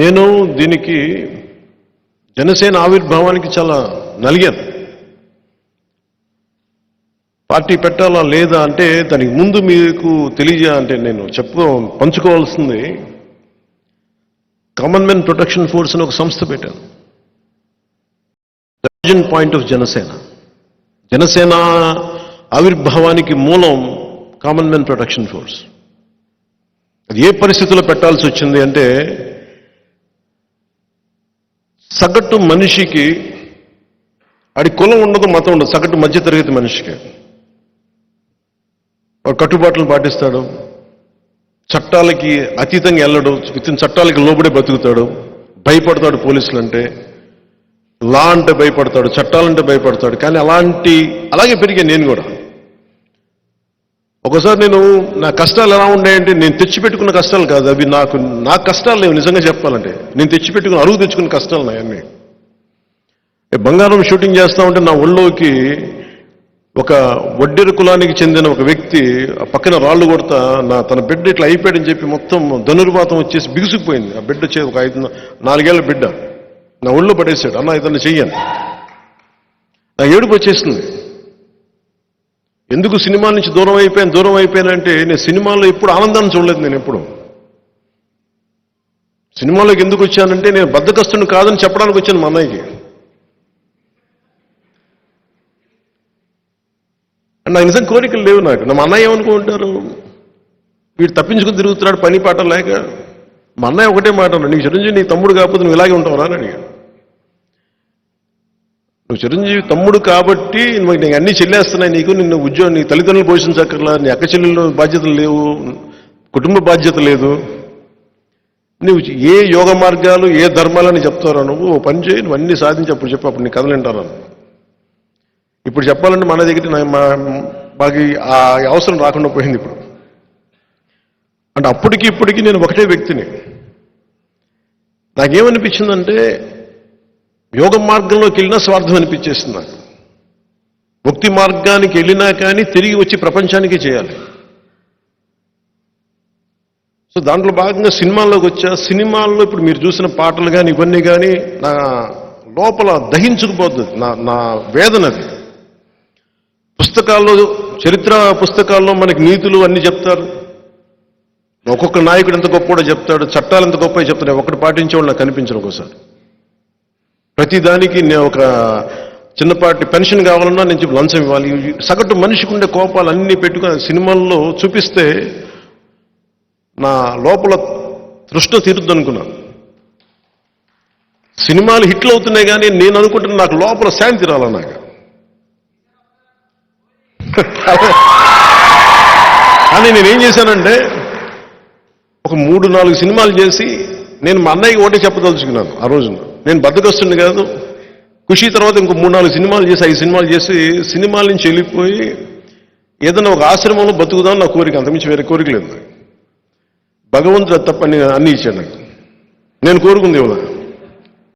నేను దీనికి జనసేన ఆవిర్భావానికి చాలా నలిగాను. పార్టీ పెట్టాలా లేదా అంటే దానికి ముందు మీకు తెలియజే అంటే నేను చెప్పుకో పంచుకోవాల్సింది కామన్ మెన్ ప్రొటెక్షన్ ఫోర్స్ అని ఒక సంస్థ పెట్టాను పాయింట్ ఆఫ్ జనసేన. జనసేన ఆవిర్భావానికి మూలం కామన్ మెన్ ప్రొటెక్షన్ ఫోర్స్ అది ఏ పరిస్థితుల్లో పెట్టాల్సి వచ్చింది అంటే సగటు మనిషికి ఆడి కులం ఉండదు మతం ఉండదు సగటు మధ్యతరగతి మనిషికి. వాడు కట్టుబాట్లు పాటిస్తాడు చట్టాలకి అతీతంగా వెళ్ళడు విత్తిన చట్టాలకి లోబడే బతుకుతాడు భయపడతాడు పోలీసులు అంటే లా అంటే భయపడతాడు చట్టాలంటే భయపడతాడు కానీ అలాంటి అలాగే పెరిగే నేను కూడా. ఒకసారి నేను నా కష్టాలు ఎలా ఉన్నాయంటే నేను తెచ్చిపెట్టుకున్న కష్టాలు కాదు అవి నాకు నా కష్టాలు లేవు నిజంగా చెప్పాలంటే నేను తెచ్చిపెట్టుకున్న అరుగు తెచ్చుకున్న కష్టాలు నాయన్ని బంగారం షూటింగ్ చేస్తా ఉంటే నా ఒళ్ళోకి ఒక వడ్డెర కులానికి చెందిన ఒక వ్యక్తి ఆ పక్కన రాళ్ళు కొడతా నా తన బిడ్డ ఇట్లా అయిపోయాడని చెప్పి మొత్తం ధనుర్వాతం వచ్చేసి బిగుసుకుపోయింది. ఆ బిడ్డ చే ఒక ఐదు నాలుగేళ్ళ బిడ్డ. నా ఒళ్ళో పడేసాడు. అన్న ఇతన్ని చెయ్యను. నా ఏడుపు వచ్చేసింది. ఎందుకు సినిమా నుంచి దూరం అయిపోయాను దూరం అయిపోయానంటే నేను సినిమాలో ఎప్పుడు ఆనందాన్ని చూడలేదు నేను ఎప్పుడు. సినిమాలోకి ఎందుకు వచ్చానంటే నేను బద్దకస్తుని కాదని చెప్పడానికి వచ్చాను మా అన్నయ్యకి. అండ్ నాకు నిజం కోరికలు లేవు నాకు. నా అన్నయ్య ఏమనుకుంటారు? వీడు తప్పించుకుని తిరుగుతున్నాడు పని పాట లేక. మా అన్నయ్య ఒకటే మాట నీకు చిరంజీవి నీ తమ్ముడు కాకపోతే నువ్వు ఇలాగే ఉంటావు? అని అడిగాడు. నువ్వు చిరంజీవి తమ్ముడు కాబట్టి నువ్వు నీకు అన్ని చెల్లేస్తున్నాయి నీకు నిన్ను ఉద్యోగం నీ తల్లిదండ్రులు పోషించక్కర్లా నీ అక్క చెల్లెళ్ళు బాధ్యతలు లేవు కుటుంబ బాధ్యత లేదు. నువ్వు ఏ యోగ మార్గాలు ఏ ధర్మాలని చెప్తారా నువ్వు ఓ పని చేయి నువ్వు అన్ని సాధించి అప్పుడు చెప్పు అప్పుడు నీ కథలు ఇప్పుడు చెప్పాలంటే మన దగ్గర మా- మాకు ఆ అవసరం రాకుండా పోయింది ఇప్పుడు. అంటే అప్పటికి ఇప్పటికి నేను ఒకటే వ్యక్తిని. నాకేమనిపించిందంటే యోగ మార్గంలోకి వెళ్ళినా స్వార్థం అనిపించేస్తుంది నాకు. భక్తి మార్గానికి వెళ్ళినా కానీ తిరిగి వచ్చి ప్రపంచానికి చేయాలి. సో దాంట్లో భాగంగా సినిమాల్లోకి వచ్చా. సినిమాల్లో ఇప్పుడు మీరు చూసిన పాటలు కానీ ఇవన్నీ కానీ నా లోపల దహించుకుపోతుంది. నా నా వేదన అది. పుస్తకాల్లో చరిత్ర పుస్తకాల్లో మనకి నీతులు అన్ని చెప్తారు. ఒక్కొక్క నాయకుడు ఎంత గొప్ప కూడా చెప్తాడు చట్టాలు ఎంత గొప్ప చెప్తాడు ఒకటి పాటించేవాళ్ళు నాకు కనిపించరు ఒకసారి ప్రతిదానికి నేను ఒక చిన్నపాటి పెన్షన్ కావాలన్నా నేను చెప్పి లంచం ఇవ్వాలి. సగటు మనిషికి ఉండే కోపాలు అన్నీ పెట్టుకుని సినిమాల్లో చూపిస్తే నా లోపల తృష్ణ తీరుద్ది అనుకున్నాను సినిమాలు హిట్లు అవుతున్నాయి కానీ నేను అనుకుంటున్నా నాకు లోపల శాంతి రాల నాకు. కానీ నేనేం చేశానంటే ఒక మూడు నాలుగు సినిమాలు చేసి నేను మా అన్నయ్యకి ఒకటే చెప్పదలుచుకున్నాను ఆ రోజున. నేను బద్దకొస్తుండే కాదు. ఖుషి తర్వాత ఇంకో మూడు నాలుగు సినిమాలు చేసి ఐదు సినిమాలు చేసి సినిమాల నుంచి వెళ్ళిపోయి ఏదైనా ఒక ఆశ్రమంలో బతుకుదాం నా కోరిక అంతమించి వేరే కోరిక లేదు. భగవంతుడు తప్ప అన్ని ఇచ్చాడు నాకు. నేను కోరుకుంది ఇవ్వదా